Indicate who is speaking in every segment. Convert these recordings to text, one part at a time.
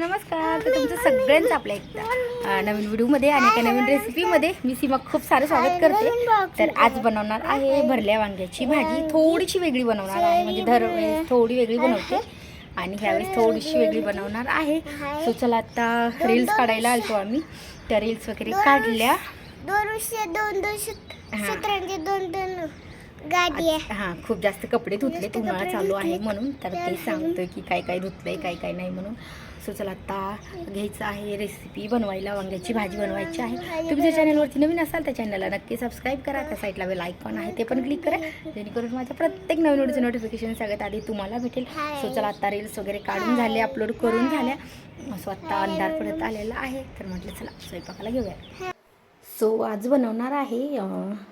Speaker 1: नमस्कार तर तुमचं सगळ्यांचं आपल्या एकदा नवीन व्हिडिओमध्ये आणि एका नवीन रेसिपीमध्ये मी सीमा खूप सारं स्वागत करते. तर आज बनवणार आहे भरल्या वांग्याची भाजी. थोडीशी वेगळी बनवणार आहे म्हणजे दरवेळेस थोडी वेगळी बनवते. आणि ह्यावेळेस थोडीशी वेगळी बनवणार आहे. सो चला आता रील्स काढायला आलतो आम्ही. त्या रील्स वगैरे काढल्या.
Speaker 2: दोनशे दोन दोन
Speaker 1: हा.
Speaker 2: दोन
Speaker 1: हां खूप जास्त कपडे धुतले उन्हाळा चालू आहे म्हणून. तर ते सांगतोय की काय काय धुतलंय काय काय नाही म्हणून. सो चला आता घ्यायचं आहे रेसिपी बनवायला वांग्याची भाजी बनवायची आहे. तुम्ही जर चॅनलवरती नवीन असाल त्या चॅनलला नक्की सबस्क्राईब करा. त्या साईडला वेल आयकॉन आहे ते पण क्लिक करा. जेणेकरून माझ्या प्रत्येक नवीन व्हिडिओचं नोटिफिकेशन सगळ्यात आधी तुम्हाला भेटेल. सो चला आता रील्स वगैरे काढून झाले अपलोड करून झाल्या. सो आत्ता अंधार पडत आलेला आहे. तर म्हटलं चला स्वयंपाकाला घेऊया. सो आज बनवणार आहे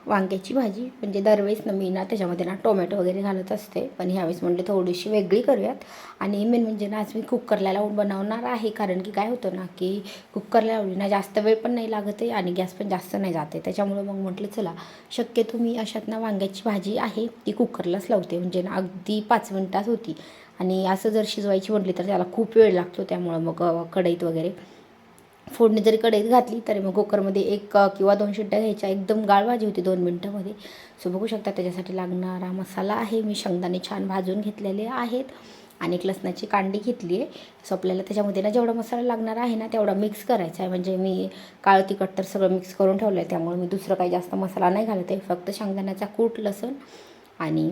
Speaker 1: वांग्याची भाजी. म्हणजे दरवेळेस ना मी ना त्याच्यामध्ये ना टोमॅटो वगैरे घालत असते. पण ह्यावेळेस म्हटले थोडीशी वेगळी करूयात. आणि मेन म्हणजे ना आज मी कुकरला लावून बनवणार आहे. कारण की काय होतं ना की कुकरला लावली ना जास्त वेळ पण नाही लागत आहे आणि गॅस पण जास्त नाही जाते त्याच्यामुळं मग म्हटलं चला शक्यतो मी अशात ना वांग्याची भाजी आहे ती कुकरलाच लावते. म्हणजे ना अगदी पाच मिनटात होती. आणि असं जर शिजवायची म्हटली तर त्याला खूप वेळ लागतो. त्यामुळं मग कढईत वगैरे. फोडणी जरी कढईत घातली तरी मग कुकरमध्ये एक किंवा दोन शिट्ट्या घ्यायच्या. एकदम गाळ भाजी होती दोन मिनटामध्ये. सो बघू शकता त्याच्यासाठी लागणारा मसाला आहे. मी शेंगदाणे छान भाजून घेतलेले आहेत आणि एक लसणाची कांडी घेतली आहे. सो आपल्याला त्याच्यामध्ये ना जेवढा मसाला लागणार आहे ना तेवढा मिक्स करायचा आहे. म्हणजे मी काळं तिखट तर सगळं मिक्स करून ठेवलं आहे त्यामुळे मी दुसरं काही जास्त मसाला नाही घालत आहे. फक्त शेंगदाण्याचा कूट लसूण आणि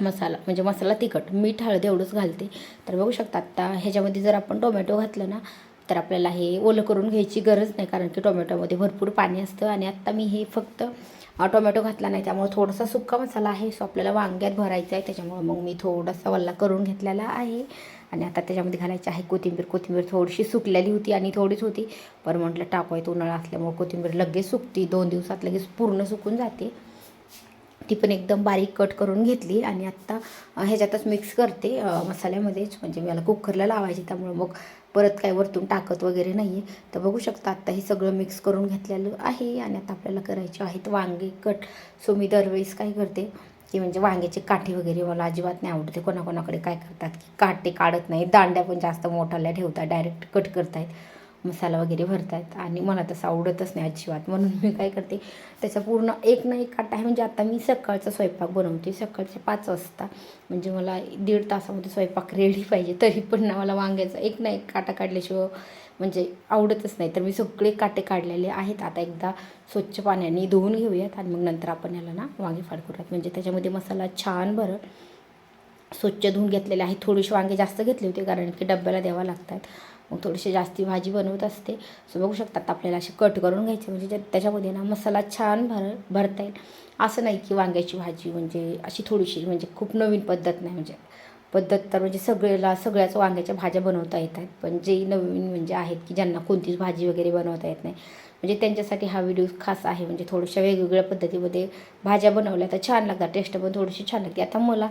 Speaker 1: मसाला म्हणजे मसाला तिखट मीठ हळद एवढंच घालते. तर बघू शकता आत्ता ह्याच्यामध्ये जर आपण टोमॅटो घातलं ना तर आपल्याला हे ओलं करून घ्यायची गरज नाही कारण की टोमॅटोमध्ये भरपूर पाणी असतं आणि आत्ता मी हे फक्त टोमॅटो घातला नाही त्यामुळे थोडासा सुक्का मसाला आहे सो आपल्याला वांग्यात भरायचा आहे त्याच्यामुळे मग मी थोडासा वल्ला करून घेतलेला आहे. आणि आता त्याच्यामध्ये घालायची आहे कोथिंबीर कोथिंबीर थोडीशी सुकलेली होती आणि थोडीच होती पण म्हटलं टाकायचं उन्हाळा असल्यामुळे कोथिंबीर लगेच सुकती दोन दिवसात लगेच पूर्ण सुकून जाते. ती पण एकदम बारीक कट करून घेतली आणि आत्ता ह्याच्यातच मिक्स करते मसाल्यामध्येच म्हणजे मला कुकरला लावायची त्यामुळे मग परत काय वरतून टाकत वगैरे नाही आहे तर बघू शकता आत्ता हे सगळं मिक्स करून घेतलेलं आहे आणि आता आपल्याला करायचे आहेत वांगे कट. सो मी दरवेळेस काय करते की म्हणजे वांग्याचे काठे वगैरे मला अजिबात नाही आवडते. कोणाकोणाकडे काय करतात की काटे काढत नाही दांड्या पण जास्त मोठाल्या ठेवतात डायरेक्ट कट करतायत. मसाला वगैरे भरतात आणि मला तसं आवडतच नाही अजिबात. म्हणून मी काय करते त्याचा पूर्ण एक ना एक काटा आहे. म्हणजे आता मी सकाळचा स्वयंपाक बनवते. सकाळचे पाच वाजता. म्हणजे मला दीड तासामध्ये स्वयंपाक रेडी पाहिजे. तरी पण ना मला वांग्याचा एक ना एक काटा काढल्याशिवाय म्हणजे आवडतच नाही. तर मी सगळे काटे काढलेले आहेत. आता एकदा स्वच्छ पाण्याने धुवून घेऊयात आणि मग नंतर आपण याला ना वांगे फाड करूयात. म्हणजे त्याच्यामध्ये मसाला छान भरत स्वच्छ धुवून घेतलेले आहे थोडीशी वांगे जास्त घेतले होते कारण की डब्याला द्यावा लागतात. मग थोडीशी जास्ती भाजी बनवत असते. सो बघू शकतात आपल्याला असे कट करून घ्यायचे म्हणजे त्याच्यामध्ये ना मसाला छान भर भरता येईल. असं नाही की वांग्याची भाजी म्हणजे अशी थोडीशी म्हणजे खूप नवीन पद्धत नाही. म्हणजे पद्धत तर म्हणजे सगळ्याला सगळ्याच वांग्याच्या भाज्या बनवता येतात. पण जे नवीन म्हणजे आहेत की ज्यांना कोणतीच भाजी वगैरे बनवता येत नाही. म्हणजे त्यांच्यासाठी हा व्हिडिओ खास आहे. म्हणजे थोड्याशा वेगवेगळ्या पद्धतीमध्ये भाज्या बनवल्या तर छान लागतात. टेस्ट पण थोडीशी छान लागते. आता मला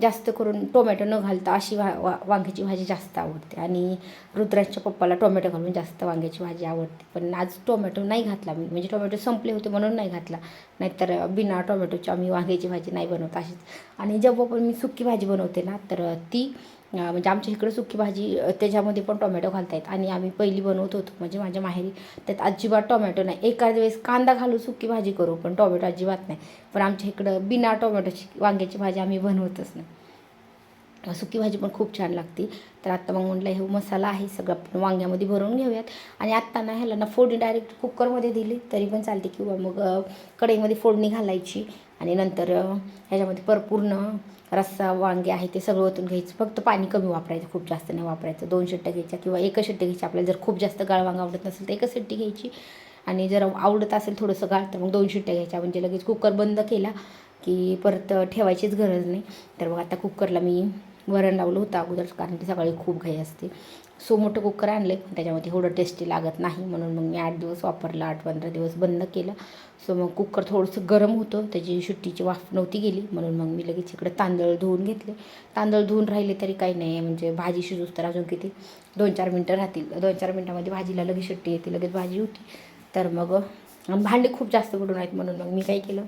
Speaker 1: जास्त करून टोमॅटो न घालता अशी वा वा वांग्याची भाजी जास्त आवडते. आणि रुद्राच्या पप्पाला टोमॅटो घालून जास्त वांग्याची भाजी आवडते. पण आज टोमॅटो नाही घातला मी. म्हणजे टोमॅटो संपले होते म्हणून नाही घातला. नाहीतर बिना टोमॅटोची आम्ही वांग्याची भाजी नाही बनवत अशीच. आणि जेव्हा पण मी सुकी भाजी बनवते ना तर ती म्हणजे आमच्या इकडं सुकी भाजी त्याच्यामध्ये पण टोमॅटो घालता येत आणि आम्ही पहिली बनवत होतो म्हणजे माझ्या माहेरी. त्यात अजिबात टोमॅटो नाही. एखाद वेळेस कांदा घालून सुकी भाजी करू पण टोमॅटो अजिबात नाही. पण आमच्या इकडं बिना टोमॅटोची वांग्याची भाजी आम्ही बनवतच नाही. सुकी भाजी पण खूप छान लागते. तर आत्ता मग म्हटलं हे मसाला आहे सगळं आपण वांग्यामध्ये भरून घेऊयात. आणि आत्ता ना ह्याला ना फोडणी डायरेक्ट कुकरमध्ये दिली तरी पण चालते. किंवा मग कढईमध्ये फोडणी घालायची. आणि नंतर ह्याच्यामध्ये परपूर्ण रस्सा वांगे आहे ते सगळं ओतून घ्यायचं. फक्त पाणी कमी वापरायचं खूप जास्त नाही वापरायचं. दोन शिट्ट्या घ्यायच्या किंवा एकच शिट्टी घ्यायची. आपल्याला जर खूप जास्त गाळ वांग आवडत नसेल तर एकच शिट्टी घ्यायची. आणि जर आवडत असेल थोडंसं गाळ तर मग दोन शिट्ट्या घ्यायच्या. म्हणजे लगेच कुकर बंद केला की परत ठेवायचीच गरज नाही. तर मग आता कुकरला मी वरण लावलं होतं अगोदर कारण की सकाळी खूप घाई असते. सो मोठं कुकर आणलं आहे त्याच्यामध्ये एवढं टेस्टी लागत नाही. म्हणून मग मी आठ दिवस वापरलं आठ पंधरा दिवस बंद केलं. सो मग कुकर थोडंसं गरम होतं. त्याची सुट्टीची वाफ नव्हती गेली. म्हणून मग मी लगेच इकडे तांदूळ धुवून घेतले. तांदूळ धुवून राहिले तरी काही नाही. म्हणजे भाजी शिजूस तर अजून किती? दोन चार मिनटं राहतील. दोन चार मिनटामध्ये भाजीला लगेच सुट्टी येते लगेच भाजी होती. तर मग भांडे खूप जास्त पडून आहेत म्हणून मग मी काय केलं?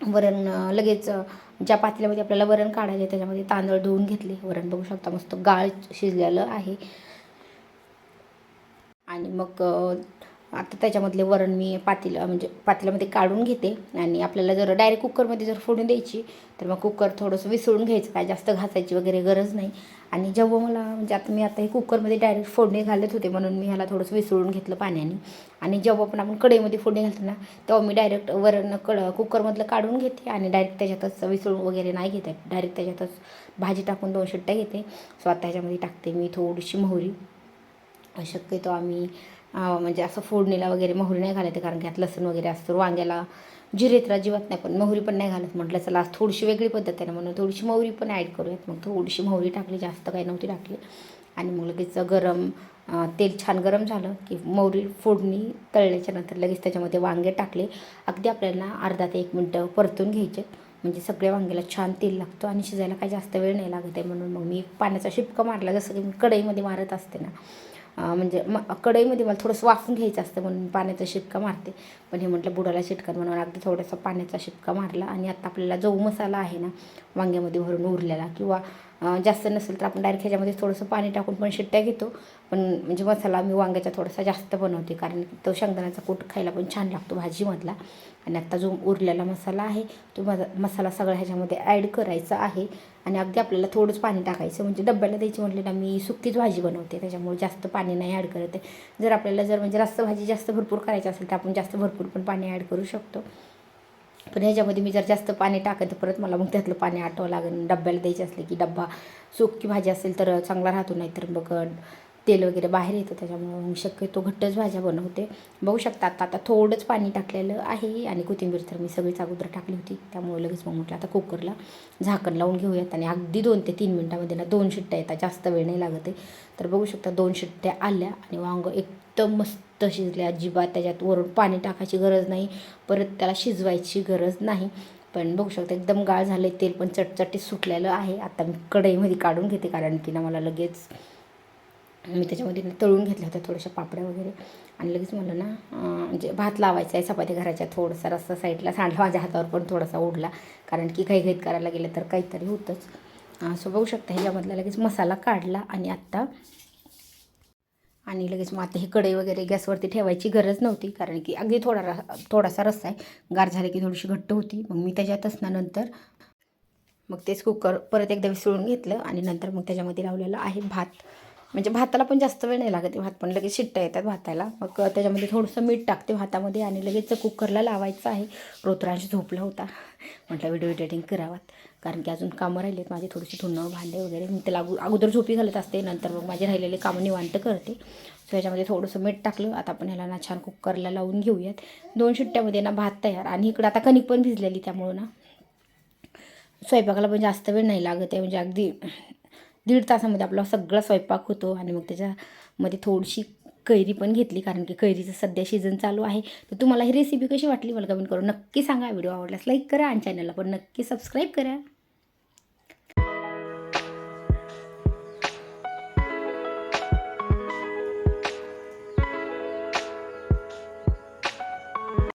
Speaker 1: वरण लगेच ज्या पातेल्यामध्ये आपल्याला वरण काढायचं आहे त्याच्यामध्ये तांदूळ धुवून घेतले. वरण बघू शकता मस्त गाळ शिजलेलं आहे. आणि मग आता त्याच्यामधले वरण मी पातेलं म्हणजे पातेल्यामध्ये काढून घेते आणि आपल्याला जर डायरेक्ट कुकरमध्ये जर फोडून द्यायची तर मग कुकर थोडंसं विसळून घ्यायचं काय जास्त घासायची वगैरे गरज नाही. आणि जेव्हा मला म्हणजे आता मी आता हे कुकरमध्ये डायरेक्ट फोडणी घालत होते म्हणून मी ह्याला थोडंसं विसळून घेतलं पाण्याने. आणि जेव्हा पण आपण कढईमध्ये फोडणी घालतो ना तेव्हा मी डायरेक्ट वरण कड कुकरमधलं काढून घेते आणि डायरेक्ट त्याच्यातच विसळून वगैरे नाही घेते. डायरेक्ट त्याच्यातच भाजी टाकून दोन शिट्ट्या घेते. स्वतः ह्याच्यामध्ये टाकते मी थोडीशी मोहरी. शक्यतो आम्ही म्हणजे असं फोडणीला वगैरे मोहरी नाही घालायचं कारण की यात लसूण वगैरे असतं. वांग्याला जिरे तर अजिबात नाही पण मोहरी पण नाही घालत. म्हटलं चला आज थोडीशी वेगळी पद्धत आहे ना म्हणून थोडीशी मोहरी पण ॲड करूयात. मग थोडीशी मोहरी टाकली जास्त काही नव्हती टाकली. आणि मग लगेच गरम तेल छान गरम झालं की मोहरी फोडणी तळल्याच्या नंतर लगेच त्याच्यामध्ये वांगे टाकले. अगदी आपल्याला अर्धा ते एक मिनटं परतून घ्यायचे. म्हणजे सगळ्या वांग्याला छान तेल लागतं आणि शिजायला काही जास्त वेळ नाही लागत आहे म्हणून मग मी पाण्याचा शिपका मारला जसं की मी कढईमध्ये मारत असते ना. म्हणजे म कढईमध्ये मला थोडंसं वाफून घ्यायचं असतं म्हणून पाण्याचा शिपका मारते. पण हे म्हटलं बुडाला शिटकन म्हणून अगदी थोडासा पाण्याचा शिपका मारला आणि आता आपल्याला जो मसाला आहे ना वांग्यामध्ये भरून उरलेला किंवा जास्त नसेल तर आपण डायरेक्ट ह्याच्यामध्ये थोडंसं पाणी टाकून पण शिट्ट्या घेतो. पण म्हणजे मसाला मी वांग्याचा थोडासा जास्त बनवते कारण तो शेंगदाण्याचा कूट खायला पण छान लागतो भाजीमधला. आणि आत्ता जो उरलेला मसाला आहे तो मजा मसाला सगळा ह्याच्यामध्ये ॲड करायचा आहे. आणि अगदी आपल्याला थोडंच पाणी टाकायचं म्हणजे डब्याला द्यायची म्हटलं ना मी सुकीच भाजी बनवते त्याच्यामुळे जास्त पाणी नाही ॲड करते जर आपल्याला जर म्हणजे जास्त भाजी जास्त भरपूर करायची असेल तर आपण जास्त भरपूर पण पाणी ॲड करू शकतो. पण ह्याच्यामध्ये मी जर जास्त पाणी टाकत तर परत मला मग त्यातलं पाणी आटवावं लागेल. डब्याला द्यायचे असले की डब्बा. सुकी भाजी असेल तर चांगला राहतो नाही तर मग तेल वगैरे बाहेर येतं. त्याच्यामुळे मग शक्यतो घट्टच भाज्या बनवते. बघू शकता आता आता थोडंच पाणी टाकलेलं आहे आणि कोथिंबीर तर मी सगळीच अगोदर टाकली होती. त्यामुळे लगेच मग म्हटलं आता कुकरला झाकण लावून घेऊयात आणि अगदी दोन ते तीन मिनटामध्ये ना दोन शिट्ट्या येतात. जास्त वेळ नाही लागत आहे. तर बघू शकता दोन शिट्ट्या आल्या आणि वांग एक एकदम मस्त शिजले. अजिबात त्याच्यात वरून पाणी टाकायची गरज नाही. परत त्याला शिजवायची गरज नाही. पण बघू शकता एकदम गाळ झाले तेल पण चटचटीत सुटलेलं आहे. आता मी कढईमध्ये काढून घेते कारण की ना मला लगेच मी त्याच्यामध्ये तळून घेतल्या होत्या थोड्याशा पापड्या वगैरे. आणि लगेच मला ना म्हणजे भात लावायचा आहे चपाती घराच्या थोडासा रस्ता साईडला सांडला माझ्या हातावर पण थोडासा ओढला. कारण की काही घाईत करायला गेलं तर काहीतरी होतंच. सो बघू शकता ह्याच्यामधला लगेच मसाला काढला आणि आत्ता आणि लगेच मग आता ही कढई वगैरे गॅसवरती ठेवायची गरज नव्हती कारण की अगदी थोडा रा- थोडासा रस्सा आहे. गार झाले की थोडीशी घट्ट होती. मग मी त्याच्यातच ना नंतर मग तेच कुकर परत एकदा विसळून घेतलं आणि नंतर मग त्याच्यामध्ये लावलेलं आहे भात. म्हणजे भाताला पण जास्त वेळ नाही लागत आहे भात पण लगेच शिट्ट्या येतात भाताला. मग त्याच्यामध्ये थोडंसं मीठ टाकते भातामध्ये आणि लगेच कुकरला लावायचं आहे रोत्रांश झोपला होता. म्हटलं व्हिडिओ एडिटिंग करावात. कारण की अजून कामं राहिली आहेत माझी थोडीशी धुणं भांडे वगैरे. मी त्याला अगो- अगोदर झोपी घालत असते नंतर मग माझे राहिलेले कामं निवांत करते. सो याच्यामध्ये थोडंसं मीठ टाकलं. आता आपण ह्याला ना छान कुकरला लावून घेऊयात. दोन शिट्ट्यामध्ये ना भात तयार. आणि इकडं आता कणिक पण भिजलेली त्यामुळं ना. स्वयंपाकाला पण जास्त वेळ नाही लागत आहे. म्हणजे अगदी दीड तासामध्ये आपला सगळा स्वयंपाक होतो आणि मग त्याच्यामध्ये थोडीशी कैरी पण घेतली कारण की कैरीचं सध्या सीझन चालू आहे. तर तुम्हाला ही रेसिपी कशी वाटली मला कमेंट करून नक्की सांगा. व्हिडिओ आवडल्यास लाईक करा आणि चॅनलला पण नक्की सबस्क्राईब करा.